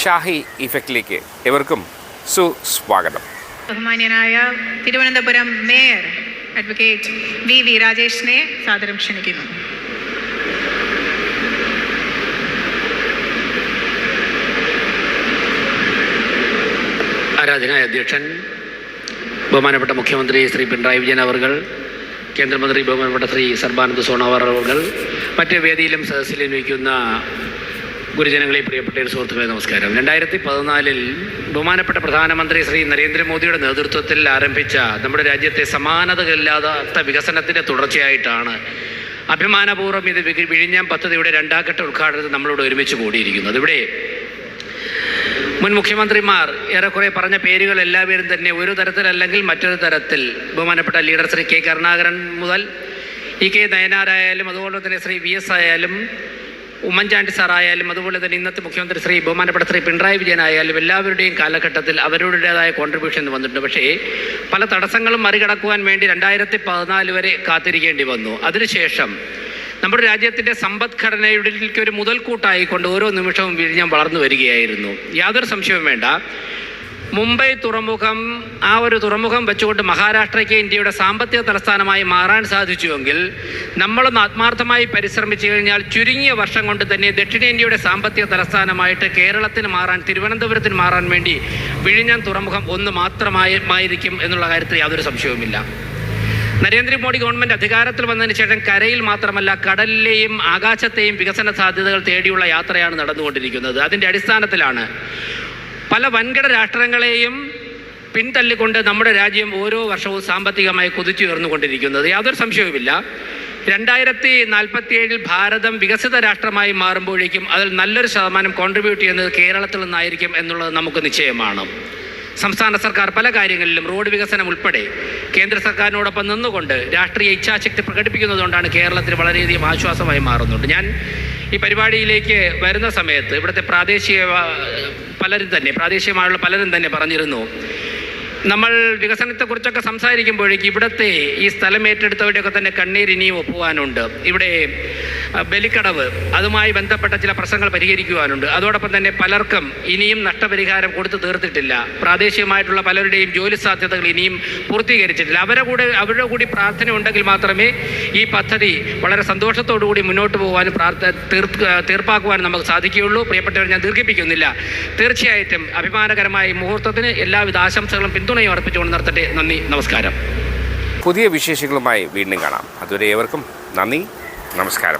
ഷാഹി ഇഫക്റ്റിലേക്ക് എവർക്കും സുസ്വാഗതം. ബഹുമാന്യനായ Thiruvananthapuram mayor advocate V V രാജേഷിനെ സാദരം ക്ഷണിക്കുന്നു. ആരാധനായ അധ്യക്ഷൻ ബഹുമാനപ്പെട്ട മുഖ്യമന്ത്രി ശ്രീ പിണറായി വിജയൻ അവർ കേന്ദ്രമന്ത്രി ബഹുമാനപ്പെട്ട ശ്രീ സർബാനന്ദ സോണോവർ അവർ മറ്റ് വേദിയിലും സദസ്സിലും ഇരിക്കുന്ന ഗുരുജനങ്ങളെ പ്രിയപ്പെട്ട ഒരു സുഹൃത്തുക്കളെ നമസ്കാരം. രണ്ടായിരത്തി പതിനാലിൽ ബഹുമാനപ്പെട്ട പ്രധാനമന്ത്രി ശ്രീ നരേന്ദ്രമോദിയുടെ നേതൃത്വത്തിൽ ആരംഭിച്ച നമ്മുടെ രാജ്യത്തെ സമാനതകളില്ലാത്ത വികസനത്തിന്റെ തുടർച്ചയായിട്ടാണ് അഭിമാനപൂർവം ഇത് വിഴിഞ്ഞാൻ വിഴിഞ്ഞം പദ്ധതിയുടെ രണ്ടാം ഘട്ട ഉദ്ഘാടനത്തിൽ നമ്മളോട് ഒരുമിച്ച് കൂടിയിരിക്കുന്നത്. ഇവിടെ മുൻ മുഖ്യമന്ത്രിമാർ ഏറെക്കുറെ പറഞ്ഞ പേരുകൾ എല്ലാവരും തന്നെ ഒരു തരത്തിലല്ലെങ്കിൽ മറ്റൊരു തരത്തിൽ ബഹുമാനപ്പെട്ട ലീഡർ ശ്രീ കെ കരുണാകരൻ മുതൽ ഇ കെ നയനാരായാലും അതുപോലെ തന്നെ ശ്രീ വി എസ് ആയാലും ഉമ്മൻചാണ്ടി സാറായാലും അതുപോലെ തന്നെ ഇന്നത്തെ മുഖ്യമന്ത്രി ശ്രീ ബഹുമാനപ്പെട്ട ശ്രീ പിണറായി വിജയനായാലും എല്ലാവരുടെയും കാലഘട്ടത്തിൽ അവരുടേതായ കോൺട്രിബ്യൂഷൻ വന്നിട്ടുണ്ട്. പക്ഷേ പല തടസ്സങ്ങളും മറികടക്കുവാൻ വേണ്ടി രണ്ടായിരത്തി പതിനാല് വരെ കാത്തിരിക്കേണ്ടി വന്നു. അതിനുശേഷം നമ്മുടെ രാജ്യത്തിന്റെ സമ്പദ്ഘടനയുടെ ഒരു മുതൽക്കൂട്ടായിക്കൊണ്ട് ഓരോ നിമിഷവും വിഴിഞ്ഞം വളർന്നു വരികയായിരുന്നു. യാതൊരു സംശയവും വേണ്ട. മുംബൈ തുറമുഖം ആ ഒരു തുറമുഖം വെച്ചുകൊണ്ട് മഹാരാഷ്ട്രയ്ക്ക് ഇന്ത്യയുടെ സാമ്പത്തിക തലസ്ഥാനമായി മാറാൻ സാധിച്ചുവെങ്കിൽ നമ്മളൊന്ന് ആത്മാർത്ഥമായി പരിശ്രമിച്ചു കഴിഞ്ഞാൽ ചുരുങ്ങിയ വർഷം കൊണ്ട് തന്നെ ദക്ഷിണേന്ത്യയുടെ സാമ്പത്തിക തലസ്ഥാനമായിട്ട് കേരളത്തിന് മാറാൻ തിരുവനന്തപുരത്തിന് മാറാൻ വേണ്ടി വിഴിഞ്ഞം തുറമുഖം ഒന്ന് മാത്രമായി ആയിരിക്കും എന്നുള്ള കാര്യത്തിൽ യാതൊരു സംശയവുമില്ല. നരേന്ദ്രമോദി ഗവൺമെന്റ് അധികാരത്തിൽ വന്നതിന് ശേഷം കരയിൽ മാത്രമല്ല കടലിലെയും ആകാശത്തെയും വികസന സാധ്യതകൾ തേടിയുള്ള യാത്രയാണ് നടന്നുകൊണ്ടിരിക്കുന്നത്. അതിന്റെ അടിസ്ഥാനത്തിലാണ് പല വൻകിട രാഷ്ട്രങ്ങളെയും പിന്തള്ളിക്കൊണ്ട് നമ്മുടെ രാജ്യം ഓരോ വർഷവും സാമ്പത്തികമായി കുതിച്ചുയർന്നുകൊണ്ടിരിക്കുന്നത് യാതൊരു സംശയവുമില്ല. രണ്ടായിരത്തി നാൽപ്പത്തി ഏഴിൽ ഭാരതം വികസിത രാഷ്ട്രമായി മാറുമ്പോഴേക്കും അതിൽ നല്ലൊരു ശതമാനം കോൺട്രിബ്യൂട്ട് ചെയ്യുന്നത് കേരളത്തിൽ നിന്നായിരിക്കും എന്നുള്ളത് നമുക്ക് നിശ്ചയമാണ്. സംസ്ഥാന സർക്കാർ പല കാര്യങ്ങളിലും റോഡ് വികസനം ഉൾപ്പെടെ കേന്ദ്ര സർക്കാരിനോടൊപ്പം നിന്നുകൊണ്ട് രാഷ്ട്രീയ ഇച്ഛാശക്തി പ്രകടിപ്പിക്കുന്നതുകൊണ്ടാണ് കേരളത്തിന് വളരെയധികം ആശ്വാസമായി മാറുന്നുണ്ട് ഞാൻ ഈ പരിപാടിയിലേക്ക് വരുന്ന സമയത്ത് ഇവിടുത്തെ പ്രാദേശിക പലരും തന്നെ പ്രാദേശികമായുള്ള പലരും തന്നെ പറഞ്ഞിരുന്നു. നമ്മൾ വികസനത്തെക്കുറിച്ചൊക്കെ സംസാരിക്കുമ്പോഴേക്ക് ഇവിടുത്തെ ഈ സ്ഥലം ഏറ്റെടുത്തവരുടെയൊക്കെ തന്നെ കണ്ണീർ ഇനിയും ഒപ്പുവാനുണ്ട്. ഇവിടെ ബലിക്കടവ് അതുമായി ബന്ധപ്പെട്ട ചില പ്രശ്നങ്ങൾ പരിഹരിക്കുവാനുണ്ട്. അതോടൊപ്പം തന്നെ പലർക്കും ഇനിയും നഷ്ടപരിഹാരം കൊടുത്തു തീർത്തിട്ടില്ല. പ്രാദേശികമായിട്ടുള്ള പലരുടെയും ജോലി സാധ്യതകൾ ഇനിയും പൂർത്തീകരിച്ചിട്ടില്ല. അവരെ കൂടെ അവരുടെ കൂടി പ്രാർത്ഥന ഉണ്ടെങ്കിൽ മാത്രമേ ഈ പദ്ധതി വളരെ സന്തോഷത്തോടു കൂടി മുന്നോട്ട് പോകാനും പ്രാർത്ഥ തീർപ്പാക്കുവാനും നമുക്ക് സാധിക്കുകയുള്ളൂ. പ്രിയപ്പെട്ടവർ ഞാൻ ദീർഘിപ്പിക്കുന്നില്ല. തീർച്ചയായിട്ടും അഭിമാനകരമായ മുഹൂർത്തത്തിന് എല്ലാവിധ ആശംസകളും പിന്തുണയും അർപ്പിച്ചുകൊണ്ട് നിർത്തട്ടെ. നന്ദി. നമസ്കാരം. പുതിയ വിശേഷങ്ങളുമായി വീണ്ടും കാണാം. അതുവരെ ഏവർക്കും നന്ദി. നമസ്കാരം.